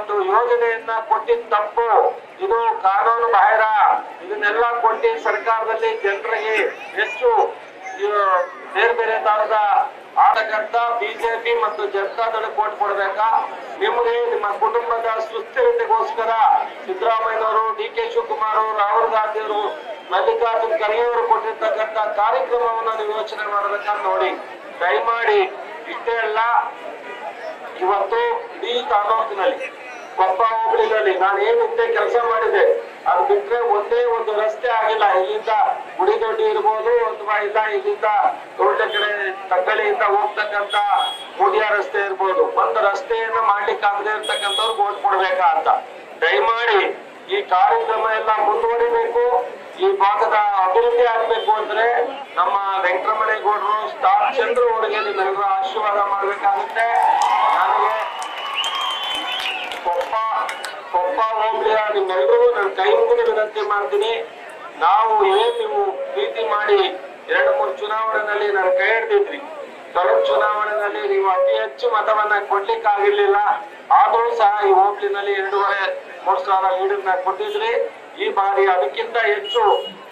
ಒಂದು ಯೋಜನೆಯನ್ನ ಕೊಟ್ಟಿದ್ ತಪ್ಪು. ಇದು ಕಾನೂನು ಬಾಹಿರ. ಇದನ್ನೆಲ್ಲ ಕೊಟ್ಟಿ ಸರ್ಕಾರದಲ್ಲಿ ಜನರಿಗೆ ಹೆಚ್ಚು ಬೇರೆ ಬೇರೆ ತರದ ಆಟಗಾರ್ತ ಬಿಜೆಪಿ ಮತ್ತು ಜನತಾದಳ ಕೋಟ್ ಕೊಡ್ಬೇಕಾ? ನಿಮಗೆ, ನಿಮ್ಮ ಕುಟುಂಬದ ಸುಸ್ಥಿರತೆಗೋಸ್ಕರ ಸಿದ್ದರಾಮಯ್ಯನವರು, ಡಿ ಕೆ ಶಿವಕುಮಾರ್ ಅವರು, ರಾಹುಲ್ ಗಾಂಧಿ ಅವರು, ಮಲ್ಲಿಕಾರ್ಜುನ್ ಖರ್ಗೆ ಅವರು ಕೊಟ್ಟಿರ್ತಕ್ಕಂಥ ಕಾರ್ಯಕ್ರಮವನ್ನು ನೀವು ಯೋಚನೆ ಮಾಡಬೇಕಾ ನೋಡಿ. ದಯಮಾಡಿ, ಇಷ್ಟೇ ಅಲ್ಲ, ಇವತ್ತು ಇಡೀ ತಾಲೂಕಿನಲ್ಲಿ ಕೊಪ್ಪ ನಾನು ಇದ್ದೆ ಕೆಲಸ ಮಾಡಿದೆ, ಅದು ಬಿಟ್ರೆ ಒಂದೇ ಒಂದು ರಸ್ತೆ ಆಗಿಲ್ಲ. ಇಲ್ಲಿಂದ ಗುಡಿದೊಡ್ಡಿ ಇರ್ಬೋದು ಅಥವಾ ಇಲ್ಲ, ಇಲ್ಲಿಂದ ದೊಡ್ಡ ಕಡೆ ತಕ್ಕಳಿಯಿಂದ ಹೋಗ್ತಕ್ಕಂತ ಮುಡಿಯ ರಸ್ತೆ ಇರ್ಬೋದು. ಒಂದು ರಸ್ತೆಯನ್ನ ಮಾಡ್ಲಿಕ್ಕೆ ಆಗದೆ ಇರ್ತಕ್ಕಂಥವ್ರಿಗೆ ಓಟ್ ಕೊಡ್ಬೇಕಾ ಅಂತ. ದಯಮಾಡಿ ಈ ಕಾರ್ಯಕ್ರಮ ಎಲ್ಲ ಮುಂದುವರಿಬೇಕು. ಈ ಭಾಗದ ಅಭಿವೃದ್ಧಿ ಆಗ್ಬೇಕು ಅಂದ್ರೆ ನಮ್ಮ ವೆಂಕಟರಮಣೇಗೌಡರು ಸ್ಟಾರ್ ಚಂದ್ರ ಅವರಿಗೆ ನಿಮ್ಮೆಲ್ಲರೂ ಆಶೀರ್ವಾದ ಮಾಡ್ಬೇಕಾಗುತ್ತೆ ನನಗೆ ಕೊಪ್ಪ ಕೊಪ್ಪ ಹೋಗ್ಲಿಯ ನಿಮ್ಮೆಲ್ಲರೂ ನಾನು ಕೈ ವಿನಂತಿ ಮಾಡ್ತೀನಿ. ನಾವು ಏನ್ ನೀವು ಪ್ರೀತಿ ಮಾಡಿ ಎರಡು, ಮೂರು ಚುನಾವಣೆಯಲ್ಲಿ ನಾನು ಕೈ ಹಿಡ್ದಿದ್ರಿ. ಕಳೆದ ಚುನಾವಣೆಯಲ್ಲಿ ನೀವು ಅತಿ ಹೆಚ್ಚು ಮತವನ್ನ ಕೊಡ್ಲಿಕ್ಕೆ ಆಗಿರ್ಲಿಲ್ಲ ಆದ್ರೂ ಸಹ ಈ ಹೋಬ್ಳಿನಲ್ಲಿ ಎರಡೂವರೆ, ಮೂರು ಸಾವಿರ ಲೀಡರ್ನ ಕೊಟ್ಟಿದ್ರಿ. ಈ ಬಾರಿ ಅದಕ್ಕಿಂತ ಹೆಚ್ಚು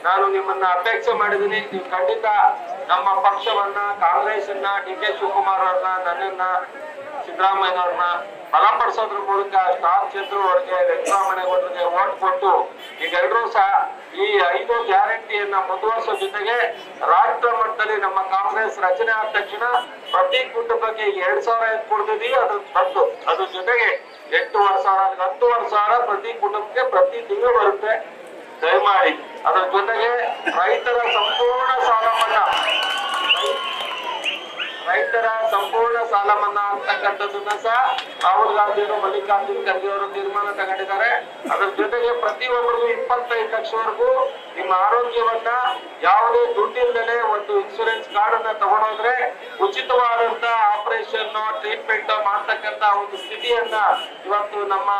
ನಾನು ನಿಮ್ಮನ್ನ ಅಪೇಕ್ಷೆ ಮಾಡಿದ್ದೀನಿ. ನೀವು ಖಂಡಿತ ನಮ್ಮ ಪಕ್ಷವನ್ನ ಕಾಂಗ್ರೆಸ್ ಅನ್ನ ಡಿ ಕೆ ಶಿವಕುಮಾರ್ ಅವ್ರನ್ನ, ನನ್ನನ್ನ ಸಿದ್ದರಾಮಯ್ಯನವ್ರನ್ನ ಬಲಪಡಿಸೋದ್ರ ಮೂಲಕ ಸ್ಟಾರ್ ಚಂದ್ರು ಅವರಿಗೆ ವೆಂಕಟರಾಮಯ್ಯಗೌಡರಿಗೆ ಓಟ್ ಕೊಟ್ಟು ಈಗೆಲ್ಲರೂ ಸಹ ಈ ಐದು ಗ್ಯಾರಂಟಿಯನ್ನ ಮುಂದುವರಿಸೋ ಜೊತೆಗೆ ರಾಷ್ಟ್ರ ಮಟ್ಟದಲ್ಲಿ ನಮ್ಮ ಕಾಂಗ್ರೆಸ್ ರಚನೆ ಆದ ತಕ್ಷಣ ಪ್ರತಿ ಕುಟುಂಬಕ್ಕೆ ಎರಡ್ ಸಾವಿರ ಏನ್ ಕೊಡ್ತಿದೀವಿ ಅದ್ರ ಬಂದು ಅದ್ರ ಜೊತೆಗೆ ಎಂಟೂವರೆ ಸಾವಿರ ಹತ್ತುವರೆ ಸಾವಿರ ಪ್ರತಿ ಕುಟುಂಬಕ್ಕೆ ಪ್ರತಿ ತಿಂಗಳು ಬರುತ್ತೆ. ದಯಮಾಡಿ. ಅದರ ಜೊತೆಗೆ ರೈತರ ಸಂಪೂರ್ಣ ಸಾಲ ಮನ್ನಾ ರೈತರ ಸಂಪೂರ್ಣ ಸಾಲ ಮನ್ನಾ ಅಂತಕ್ಕಂಥದ್ದನ್ನ ಸಹ ರಾಹುಲ್ ಗಾಂಧಿ ಅವರು ಮಲ್ಲಿಕಾರ್ಜುನ್ ಖರ್ಗೆ ಅವರು ತೀರ್ಮಾನ ತಗೊಂಡಿದ್ದಾರೆ. ಅದರ ಜೊತೆಗೆ ಪ್ರತಿಯೊಬ್ಬರಿಗೂ ಇಪ್ಪತ್ತೈದು ಲಕ್ಷವರೆಗೂ ನಿಮ್ಮ ಆರೋಗ್ಯವನ್ನ ಯಾವುದೇ ದುಡ್ಡಿಲ್ಲದೆ ಒಂದು ಇನ್ಶೂರೆನ್ಸ್ ಕಾರ್ಡ್ ಅನ್ನ ತಗೊಂಡೋದ್ರೆ ಉಚಿತವಾದಂತ ಆಪರೇಷನ್ ಟ್ರೀಟ್ಮೆಂಟ್ ಮಾಡ್ತಕ್ಕಂತ ಒಂದು ಸ್ಥಿತಿಯನ್ನ ಇವತ್ತು ನಮ್ಮ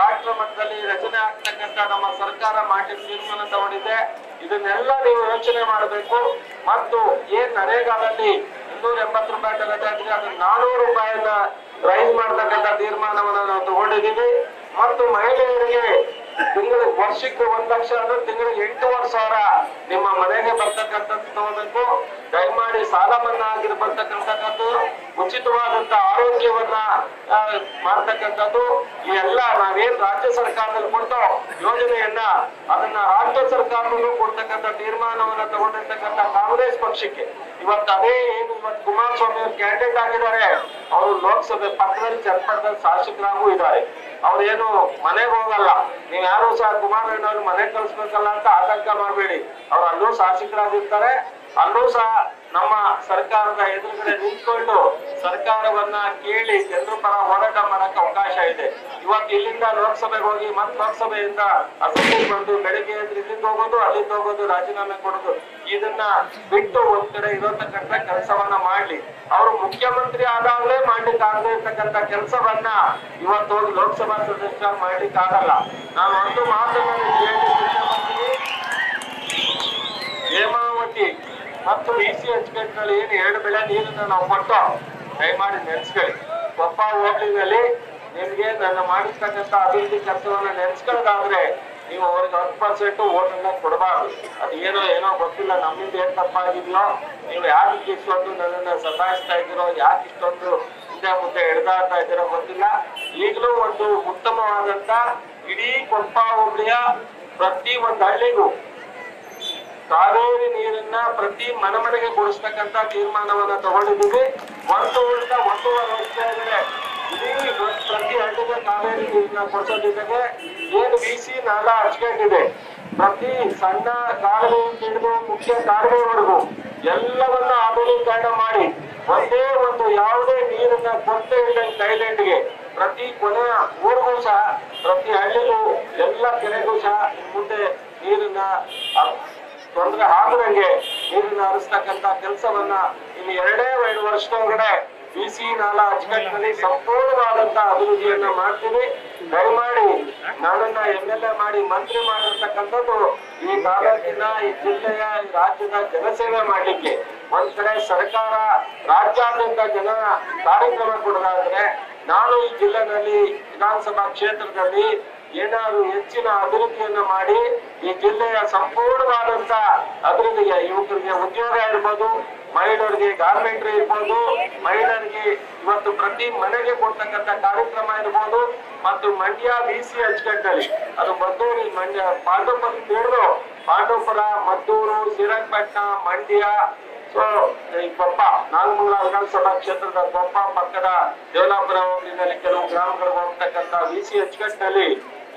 ರಾಷ್ಟ್ರ ಮಟ್ಟದಲ್ಲಿ ರಚನೆ ಆಗ್ತಕ್ಕಂತ ನಮ್ಮ ಸರ್ಕಾರ ಮಾಡಿದ ತೀರ್ಮಾನ ತಗೊಂಡಿದೆ. ಇದನ್ನೆಲ್ಲ ನೀವು ಯೋಚನೆ ಮಾಡಬೇಕು. ಮತ್ತು ಏನ್ ನರೇಗಾದಲ್ಲಿ ಇನ್ನೂರ ಎಂಬತ್ತು ರೂಪಾಯಿ ತಗೋತಾ ಇದ್ರೆ ಅದನ್ನ ನಾನೂರು ರೂಪಾಯಿಯನ್ನ ರೈಸ್ ಮಾಡ್ತಕ್ಕಂಥ ತೀರ್ಮಾನವನ್ನು ನಾವು ತಗೊಂಡಿದ್ದೀವಿ. ಮತ್ತು ಮಹಿಳೆಯರಿಗೆ ತಿಂಗಳಿಗೆ ವರ್ಷಕ್ಕೆ ಒಂದ್ ಲಕ್ಷ ಅಂದ್ರೆ ತಿಂಗಳಿಗೆ ಎಂಟೂವರೆ ಸಾವಿರ. ನಿಮ್ಮ ಮನೆಗೆ ಬರ್ತಕ್ಕಂಥದ್ದು ತಗೋಬೇಕು ದಯಮಾಡಿ ಸಾಲ ಮನ್ನಾ ಆಗಿರ್ಬರ್ತಕ್ಕಂಥದ್ದು ಉಚಿತವಾದಂತ ಆರೋಗ್ಯವನ್ನ ಮಾಡ್ತಕ್ಕಂಥದ್ದು, ಈ ಎಲ್ಲ ನಾವೇನ್ ರಾಜ್ಯ ಸರ್ಕಾರದಲ್ಲಿ ಕೊಡ್ತೋ ಯೋಜನೆಯನ್ನ ಅದನ್ನ ರಾಜ್ಯ ಸರ್ಕಾರದಲ್ಲೂ ಕೊಡ್ತಕ್ಕಂಥ ತೀರ್ಮಾನವನ್ನ ತಗೊಂಡಿರ್ತಕ್ಕಂಥ ಕಾಂಗ್ರೆಸ್ ಪಕ್ಷಕ್ಕೆ. ಇವತ್ತು ಅದೇ ಏನು ಇವತ್ತು ಕುಮಾರಸ್ವಾಮಿ ಅವರು ಕ್ಯಾಂಡಿಡೇಟ್ ಆಗಿದ್ದಾರೆ, ಅವರು ಲೋಕಸಭೆ ಪಕ್ಕದಲ್ಲಿ ಚರ್ಪಟ್ಟದಲ್ಲಿ ಶಾಸಕರಾಗೂ ಇದ್ದಾರೆ. ಅವ್ರೇನು ಮನೆಗೆ ಹೋಗಲ್ಲ. ನೀವ್ ಯಾರು ಸಹ ಕುಮಾರಣ್ಣವ್ರು ಮನೆ ಕಳ್ಸ್ಬೇಕಲ್ಲ ಅಂತ ಆತಂಕ ಮಾಡಬೇಡಿ. ಅವ್ರು ಅಲ್ಲೂ ಶಾಸಕರಾಗಿರ್ತಾರೆ ಅಲ್ಲೂ ಸಹ ನಮ್ಮ ಸರ್ಕಾರದ ಎದುರುಗಡೆ ನಿಂತ್ಕೊಂಡು ಸರ್ಕಾರವನ್ನ ಕೇಳಿ ಜನರ ಪರ ಹೋರಾಟ ಮಾಡಕ್ಕೆ ಅವಕಾಶ ಇದೆ. ಇವತ್ತು ಇಲ್ಲಿಂದ ಲೋಕಸಭೆಗೆ ಹೋಗಿ ಮತ್ತೆ ಲೋಕಸಭೆಯಿಂದ ಅಸೆಂಬ್ಲಿ ಬಂದು ಬೆಳಿಗ್ಗೆ ಇಲ್ಲಿಂದ ಹೋಗೋದು, ಅಲ್ಲಿಂದ ಹೋಗೋದು, ರಾಜೀನಾಮೆ ಕೊಡೋದು, ಇದನ್ನ ಬಿಟ್ಟು ಒಂದ್ ಕಡೆ ಇರತಕ್ಕಂತ ಕೆಲಸವನ್ನ ಮಾಡ್ಲಿ. ಅವರು ಮುಖ್ಯಮಂತ್ರಿ ಆದಾಗಲೇ ಮಾಡ್ಲಿಕ್ಕೆ ಆಗದೆ ಇರ್ತಕ್ಕಂಥ ಕೆಲಸವನ್ನ ಇವತ್ತು ಲೋಕಸಭಾ ಸದಸ್ಯ ಮಾಡ್ಲಿಕ್ಕೆ ಆಗಲ್ಲ. ನಾನು ಒಂದು ಮಾತನ್ನ ನಿಮ್ಗೆ ಹೇಳ್ಲಿಕ್ಕೆ ಇಷ್ಟಪಡ್ತೀನಿ ಹೇಮಾವತಿ ಮತ್ತು ಡಿ ಸಿ ನಲ್ಲಿ ಏನು ಎರಡು ಬೆಳೆ ನೀರನ್ನ ನಾವು ಕೊಟ್ಟು ದಯಮಾಡಿ ನೆನ್ಸ್ಕೊಳ್ಳಿ. ಕೊಪ್ಪ ಹೋಟ್ಲಿನಲ್ಲಿ ನಿಮ್ಗೆ ನನ್ನ ಮಾಡಿರ್ತಕ್ಕಂಥ ಅಭಿವೃದ್ಧಿ ಕೆಲಸವನ್ನ ನೆನೆಸ್ಕೊಳ್ಳೋದಾದ್ರೆ ನೀವು ಅವ್ರಿಗೆ ಹತ್ತು ಪರ್ಸೆಂಟ್ ಓಟನ್ನ ಕೊಡಬಾರ್ದು. ಅದು ಏನೋ ಏನೋ ಗೊತ್ತಿಲ್ಲ, ನಮ್ಮಿಂದ ಏನ್ ತಪ್ಪಾಗಿದ್ಲೋ ನೀವು ಯಾಕೆ ಇಷ್ಟೊಂದು ನನ್ನನ್ನ ಸತಾಯಿಸ್ತಾ ಇದ್ದೀರೋ ಯಾಕೆ ಇಷ್ಟೊಂದು ಹಿಂದೆ ಮುಂದೆ ಎಳ್ದಾಡ್ತಾ ಇದ್ದೀರೋ ಗೊತ್ತಿಲ್ಲ. ಈಗಲೂ ಒಂದು ಉತ್ತಮವಾದಂತ ಇಡೀ ಕೊಪ್ಪ ಹೋಬಳಿಯ ಪ್ರತಿ ಒಂದು ಹಳ್ಳಿಗೂ ಕಾವೇರಿ ನೀರನ್ನ ಪ್ರತಿ ಮನೆ ಮನೆಗೆ ಕೊಡಿಸ್ತಕ್ಕಂತ ತೀರ್ಮಾನವನ್ನ ತಗೊಂಡಿದ್ದೀವಿ. ಒಂದು ವರ್ಷ ಒಂದೂವರೆ ವರ್ಷ ಇಡೀ ಒಂದ್ ಪ್ರತಿ ಹಳ್ಳಿಗೆ ಕಾವೇರಿ ನೀರನ್ನ ಕೊಡಿಸೋದಿದ್ದಾಗೆ ಏನು ಬಿಸಿ ನಾಲ ಹಚ್ಕೊಂಡಿದೆ. ಪ್ರತಿ ಸಣ್ಣ ಕಾಲುವೆ ಹಿಡಿದು ಮುಖ್ಯ ಕಾಲುವೆವರೆಗೂ ಎಲ್ಲವನ್ನ ಆಧುನೀಕರಣ ಮಾಡಿ ಒಂದೇ ಒಂದು ಯಾವುದೇ ನೀರನ್ನ ಕೊರತೆ ಇಲ್ಲದಂಗೆ ಥೈಲ್ಯಾಂಡ್ಗೆ ಪ್ರತಿ ಕೊನೆಯ ಊರಿಗೂ ಸಹ, ಪ್ರತಿ ಹಳ್ಳಿಗೂ ಎಲ್ಲ ಕೆರೆಗೂ ಸಹ ಮುಂದೆ ನೀರನ್ನ ತೊಂದರೆ ಆಗದಂಗೆ ನೀರನ್ನ ಹರಿಸ್ತಕ್ಕಂತ ಕೆಲಸವನ್ನ ಇಲ್ಲಿ ಎರಡೇ ಎರಡು ವರ್ಷದೊಳಗಡೆ ಬಿ ಸಿ ನಾಲಾ ಅಚ್ಚುಕಟ್ಟಿನಲ್ಲಿ ಸಂಪೂರ್ಣವಾದಂತ ಅಭಿವೃದ್ಧಿಯನ್ನ ಮಾಡ್ತೀವಿ. ದಯಮಾಡಿ ನನ್ನನ್ನ ಎಂ ಎಲ್ ಎ ಮಾಡಿ ಮಂತ್ರಿ ಮಾಡಿರ್ತಕ್ಕಂಥದ್ದು ಈ ತಾಲೂಕಿನ, ಈ ಜಿಲ್ಲೆಯ ರಾಜ್ಯದ ಜನಸೇವೆ ಮಾಡ್ಲಿಕ್ಕೆ. ಒಂದ್ ಕಡೆ ಸರ್ಕಾರ ರಾಜ್ಯಾದ್ಯಂತ ಜನ ಕಾರ್ಯಕ್ರಮ ಕೊಡೋದಾದ್ರೆ ನಾನು ಈ ಜಿಲ್ಲೆನಲ್ಲಿ ವಿಧಾನಸಭಾ ಕ್ಷೇತ್ರದಲ್ಲಿ ಏನಾದ್ರು ಹೆಚ್ಚಿನ ಅಭಿವೃದ್ಧಿಯನ್ನ ಮಾಡಿ ಈ ಜಿಲ್ಲೆಯ ಸಂಪೂರ್ಣವಾದಂತ ಅಭಿವೃದ್ಧಿಗೆ, ಯುವಕರಿಗೆ ಉದ್ಯೋಗ ಇರ್ಬೋದು, ಮಹಿಳೆಯರಿಗೆ ಗಾರ್ಮೆಂಟ್ರಿ ಇರ್ಬೋದು, ಮಹಿಳೆಯರಿಗೆ ಇವತ್ತು ಪ್ರತಿ ಮನೆಗೆ ಕೊಡ್ತಕ್ಕಂತ ಕಾರ್ಯಕ್ರಮ ಇರ್ಬೋದು ಮತ್ತು ಮಂಡ್ಯ ಬಿ ಸಿ ಅಚ್ಚುಕಟ್ಟಲ್ಲಿ ಅದು ಮದ್ದೂರು ಮಂಡ್ಯ ಪಾಂಡವಪುರ ಹಿಡಿದು ಪಾಂಡವಪುರ, ಮದ್ದೂರು ಶ್ರೀರಂಗಪಟ್ಟಣ ಮಂಡ್ಯ. ಸೊ ಈ ಕೊಪ್ಪ ನಾಗಮಂಗಲ ವಿಧಾನಸಭಾ ಕ್ಷೇತ್ರದ ಕೊಪ್ಪ ಪಕ್ಕದ ದೇವಲಾಪುರ ಹೋಬಳಿನಲ್ಲಿ ಕೆಲವು ಗ್ರಾಮಗಳಿಗೆ ಹೋಗ್ತಕ್ಕಂತ ವಿ ಸಿ ಅಚ್ಚುಕಟ್ಟಿನಲ್ಲಿ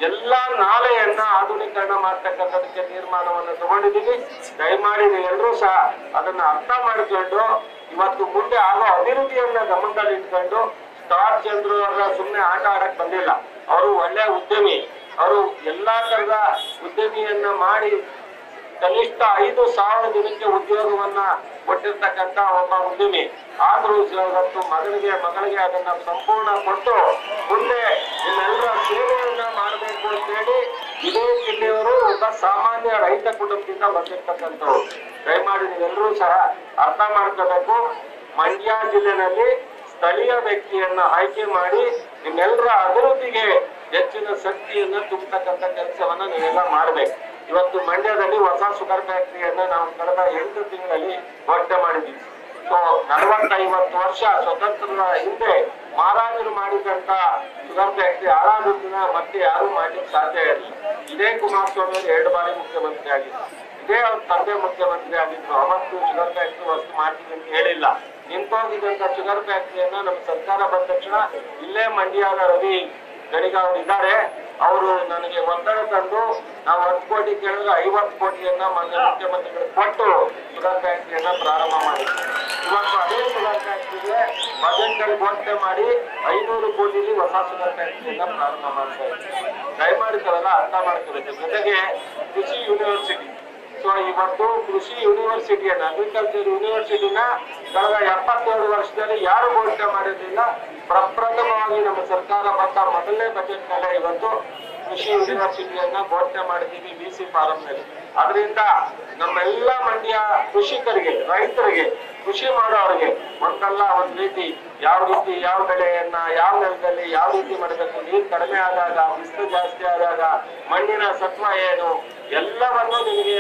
ಎಲ್ಲಾ ನಾಲೆಯನ್ನ ಆಧುನೀಕರಣ ಮಾಡ್ತಕ್ಕಂಥದಕ್ಕೆ ತೀರ್ಮಾನವನ್ನು ತಗೊಂಡಿದ್ದೀವಿ. ದಯಮಾಡಿ ಎಲ್ಲರೂ ಸಹ ಅದನ್ನ ಅರ್ಥ ಮಾಡಿಕೊಂಡು ಇವತ್ತು ಮುಂದೆ ಆಗೋ ಅಭಿವೃದ್ಧಿಯನ್ನ ಗಮನದಲ್ಲಿ ಇಟ್ಕೊಂಡು ಸ್ಟಾರ್ ಚಂದ್ರ ಅವರ ಸುಮ್ಮನೆ ಆಟ ಆಡಕ್ ಬಂದಿಲ್ಲ. ಅವರು ಒಳ್ಳೆ ಉದ್ಯಮಿ. ಅವರು ಎಲ್ಲಾ ತರದ ಉದ್ಯಮಿಯನ್ನ ಮಾಡಿ ಕನಿಷ್ಠ ಐದು ಸಾವಿರ ದಿನಕ್ಕೆ ಉದ್ಯೋಗವನ್ನ ಕೊಟ್ಟಿರ್ತಕ್ಕಂತ ಒಬ್ಬ ಉದ್ಯಮಿ. ಆದ್ರೂ ಇವತ್ತು ಮಗಳಿಗೆ ಮಗಳಿಗೆ ಅದನ್ನ ಸಂಪೂರ್ಣ ಕೊಟ್ಟು ಮುಂದೆ ನಿಮ್ಮೆಲ್ಲರ ಸೇವೆಯನ್ನ ಮಾಡಬೇಕು ಅಂತ ಹೇಳಿ ಇದೇ ಜಿಲ್ಲೆಯವರು ಒಬ್ಬ ಸಾಮಾನ್ಯ ರೈತ ಕುಟುಂಬದಿಂದ ಬಂದಿರ್ತಕ್ಕಂಥವ್ರು. ದಯಮಾಡಿ ನೀವೆಲ್ಲರೂ ಸಹ ಅರ್ಥ ಮಾಡ್ಕೋಬೇಕು. ಮಂಡ್ಯ ಜಿಲ್ಲೆನಲ್ಲಿ ಸ್ಥಳೀಯ ವ್ಯಕ್ತಿಯನ್ನ ಆಯ್ಕೆ ಮಾಡಿ ನಿಮ್ಮೆಲ್ಲರ ಅಭಿವೃದ್ಧಿಗೆ ಹೆಚ್ಚಿನ ಶಕ್ತಿಯನ್ನ ತುಂಬತಕ್ಕಂಥ ಕೆಲಸವನ್ನ ನೀವೆಲ್ಲ ಮಾಡ್ಬೇಕು. ಇವತ್ತು ಮಂಡ್ಯದಲ್ಲಿ ಹೊಸ ಶುಗರ್ ಫ್ಯಾಕ್ಟರಿಯನ್ನ ನಾವು ಕಳೆದ ಎಂಟು ತಿಂಗಳಲ್ಲಿ ಘೋಷಣೆ ಮಾಡಿದ್ದೀವಿ. ಸೊ ನಲವತ್ತೈವತ್ತು ವರ್ಷ ಸ್ವತಂತ್ರದ ಹಿಂದೆ ಮಹಾರಾಜರು ಮಾಡಿದಂತ ಶುಗರ್ ಫ್ಯಾಕ್ಟರಿ ದಿನ ಮತ್ತೆ ಯಾರು ಮಾಡ್ಲಿಕ್ಕೆ ಸಾಧ್ಯ ಇರಲಿಲ್ಲ. ಇದೇ ಕುಮಾರಸ್ವಾಮಿ ಅವರು ಎರಡು ಬಾರಿ ಮುಖ್ಯಮಂತ್ರಿ ಆಗಿದ್ರು. ಇದೇ ಅವ್ರ ತಂದೆ ಮುಖ್ಯಮಂತ್ರಿ ಆಗಿದ್ರು. ಅವತ್ತು ಶುಗರ್ ಫ್ಯಾಕ್ಟರಿ ವಸ್ತು ಮಾಡ್ತೀವಿ ಅಂತ ಹೇಳಿಲ್ಲ. ನಿಂತೋಗಿದ್ದಂತ ಶುಗರ್ ಫ್ಯಾಕ್ಟರಿಯನ್ನ ನಮ್ಮ ಸರ್ಕಾರ ಬಂದ ತಕ್ಷಣ ಇಲ್ಲೇ ಮಂಡ್ಯದ ರವಿ ಗಣಿಗ ಅವರು ಇದ್ದಾರೆ. ಅವರು ನನಗೆ ಒತ್ತಡ ತಂದು ನಾವು ಹತ್ತು ಕೋಟಿ ಕೇಳಿದ್ರೆ ಐವತ್ತು ಕೋಟಿಯನ್ನ ಮಾನ್ಯ ಮುಖ್ಯಮಂತ್ರಿಗಳು ಕೊಟ್ಟು ಸುಗರ್ ಫ್ಯಾಕ್ಟ್ರಿಯನ್ನ ಪ್ರಾರಂಭ ಮಾಡಿದ್ರು. ಇವತ್ತು ಅದೇ ಸುಗರ್ ಫ್ಯಾಕ್ಟ್ರಿಗೆ ಬಜೆಟ್ ಅಲ್ಲಿ ಘೋಷಣೆ ಮಾಡಿ ಐನೂರು ಕೋಟಿಲಿ ಹೊಸ ಸುಗರ್ ಫ್ಯಾಕ್ಟ್ರಿಯನ್ನ ಪ್ರಾರಂಭ ಮಾಡ್ತಾ ಇದ್ದಾರೆ ದಯಮಾಡಿ ತಾವೆಲ್ಲ ಅರ್ಥ ಮಾಡ್ಕೋಬೇಕು ಜೊತೆಗೆ ಕೃಷಿ ಯೂನಿವರ್ಸಿಟಿ. ಸೊ ಇವತ್ತು ಕೃಷಿ ಯೂನಿವರ್ಸಿಟಿಯನ್ನ ಅಗ್ರಿಕಲ್ಚರ್ ಯೂನಿವರ್ಸಿಟಿನ ಕಳೆದ ಎಪ್ಪತ್ತೇಳು ವರ್ಷದಲ್ಲಿ ಯಾರು ಘೋಷಣೆ ಮಾಡಿರಲಿಲ್ಲ? ಪ್ರಪ್ರಥಮವಾಗಿ ನಮ್ಮ ಸರ್ಕಾರ ಬಂದ ಮೊದಲನೇ ಬಜೆಟ್ ನಲ್ಲೇ ಇವತ್ತು ಕೃಷಿ ಯೂನಿವರ್ಸಿಟಿಯನ್ನ ಘೋಷಣೆ ಮಾಡಿದ್ದೀವಿ ಬಿ ಸಿ ಫಾರಂನಲ್ಲಿ. ಅದರಿಂದ ನಮ್ಮೆಲ್ಲ ಮಂಡ್ಯ ಕೃಷಿಕರಿಗೆ, ರೈತರಿಗೆ, ಕೃಷಿ ಮಾಡೋರಿಗೆ ಒಂದಲ್ಲ ಒಂದ್ ರೀತಿ ಯಾವ ರೀತಿ, ಯಾವ ಬೆಳೆಯನ್ನ, ಯಾವ ನೆಲದಲ್ಲಿ ಯಾವ ರೀತಿ ಮಾಡಬೇಕು, ನೀರು ಕಡಿಮೆ ಆದಾಗ, ಬಿಸಿಲು ಜಾಸ್ತಿ ಆದಾಗ, ಮಣ್ಣಿನ ಸತ್ವ ಏನು, ಎಲ್ಲವನ್ನು ನಿಮಗೆ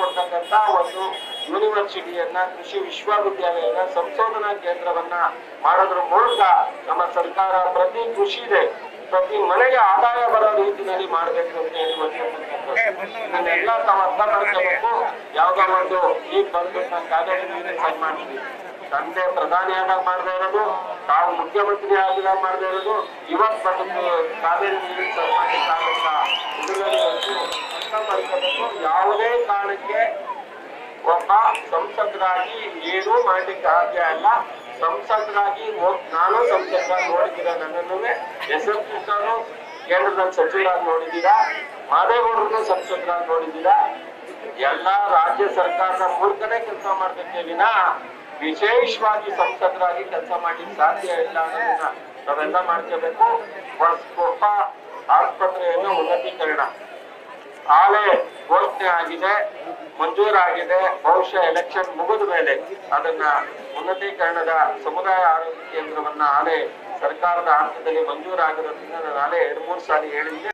ಕೊಡ್ತಕ್ಕಂತ ಒಂದು ಯೂನಿವರ್ಸಿಟಿಯನ್ನ ಕೃಷಿ ವಿಶ್ವವಿದ್ಯಾಲಯನ ಸಂಶೋಧನಾ ಕೇಂದ್ರವನ್ನ ಮಾಡೋದ್ರ ಮೂಲಕ ನಮ್ಮ ಸರ್ಕಾರ ಪ್ರತಿ ಕೃಷಿದೆ ಪ್ರತಿ ಮನೆಗೆ ಆದಾಯ ಬರೋ ರೀತಿಯಲ್ಲಿ ಮಾಡಬೇಕು ಅಂತ ಹೇಳಿ ಎಲ್ಲ ತಾವು ಅರ್ಥ ಮಾಡ್ಕೋಬೇಕು. ಯಾವ್ದೋ ಒಂದು ಈ ಬಂದು ನಾನು ನೀರಿನ ಸೈನ್ ಮಾಡ್ತೀವಿ ತಂದೆ ಪ್ರಧಾನಿ ಆದಾಗ ಮಾಡದೇ ಇರೋದು ತಾವು ಮುಖ್ಯಮಂತ್ರಿ ಆಗಿದಾಗ ಮಾಡದೇ ಇರೋದು ಇವತ್ತು ಬಂದು ಕಾವೇರಿ ನೀರಿನ ಸೈನ್ ಮಾಡ್ಲಿಕ್ಕಾಗತ್ತಾ ಇದರಲ್ಲಿ ಒಂದು ಅರ್ಥ ಮಾಡ್ಕೋಬೇಕು. ಯಾವುದೇ ಕಾರಣಕ್ಕೆ ಒಬ್ಬ ಸಂಸದರಾಗಿ ಏನೂ ಮಾಡ್ಲಿಕ್ಕೆ ಸಾಧ್ಯ ಅಲ್ಲ. ಸಂಸದರಾಗಿ ನಾನು ಸಂಸದರಾಗಿ ನೋಡಿದ್ದೀರ? ನನ್ನನ್ನು ಎಸ್ ಕೇಂದ್ರದ ಕೃಷ್ಣನು ಕೇಂದ್ರದಲ್ಲಿ ಸಚಿವರಾಗಿ ನೋಡಿದ್ದೀರಾ? ಮಾದೇಗೌಡರನ್ನು ಸಂಸದರಾಗಿ ನೋಡಿದ್ದೀರಾ? ಎಲ್ಲ ರಾಜ್ಯ ಸರ್ಕಾರದ ಮೂಲಕನೇ ಕೆಲಸ ಮಾಡ್ಬೇಕೆ ವಿನ ವಿಶೇಷವಾಗಿ ಸಂಸದರಾಗಿ ಕೆಲಸ ಮಾಡ್ಲಿಕ್ಕೆ ಸಾಧ್ಯ ಇಲ್ಲ ಅನ್ನೋದನ್ನ ನಾವೆಲ್ಲ ಮಾಡ್ಕೋಬೇಕು. ಕೊಪ್ಪ ಆಸ್ಪತ್ರೆಯನ್ನು ಉನ್ನತೀಕರಣ. ಆಲೆ ಘೋಷಣೆ ಆಗಿದೆ ಮಂಜೂರಾಗಿದೆ ಬಹುಶಃ ಎಲೆಕ್ಷನ್ ಮುಗಿದ ಮೇಲೆ ಅದನ್ನ ಉನ್ನತೀಕರಣದ ಸಮುದಾಯ ಆರೋಗ್ಯ ಕೇಂದ್ರವನ್ನ ಆಲೆ ಸರ್ಕಾರದ ಹಂತದಲ್ಲಿ ಮಂಜೂರಾಗಿರೋದ್ರಿಂದ ನಾನು ಆಲೆ ಎರಡ್, ಮೂರು ಸಾರಿ ಹೇಳಿದ್ದೆ